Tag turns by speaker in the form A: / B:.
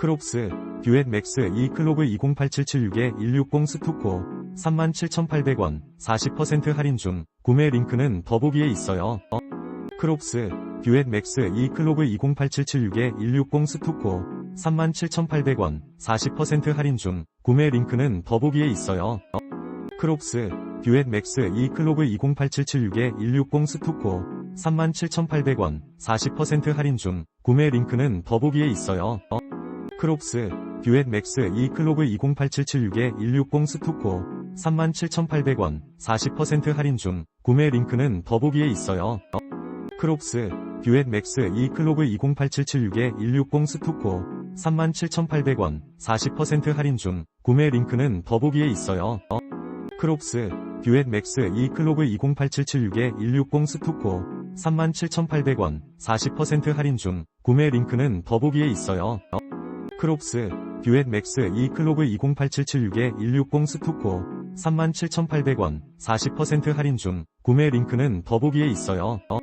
A: 크롭스, 듀엣 맥스 E 클로브 208776-160 스투코 37,800원 40% 할인 중 구매 링크는 더보기에 있어요. 어? 크롭스, 듀엣 맥스 E 클로브 208776-160 스투코 37,800원 40% 할인 중 구매 링크는 더보기에 있어요. 어? 크롭스, 듀엣 맥스 E 클로브 208776-160 스투코 37,800원 40% 할인 중 구매 링크는 더보기에 있어요. 어? 크롭스, 듀엣 맥스 E 클로브 208776-160 스투코 37,800원 40% 할인 중 구매 링크는 더보기에 있어요. 어? 크롭스, 듀엣 맥스 E 클로브 208776-160 스투코 37,800원 40% 할인 중 구매 링크는 더보기에 있어요. 어? 크롭스, 듀엣 맥스 E 클로브 208776-160 스투코 37,800원 40% 할인 중 구매 링크는 더보기에 있어요. 어? 크롭스, 듀엣 맥스 E 클로브 208776-160 스투코 37,800원 40% 할인 중 구매 링크는 더보기에 있어요. 어?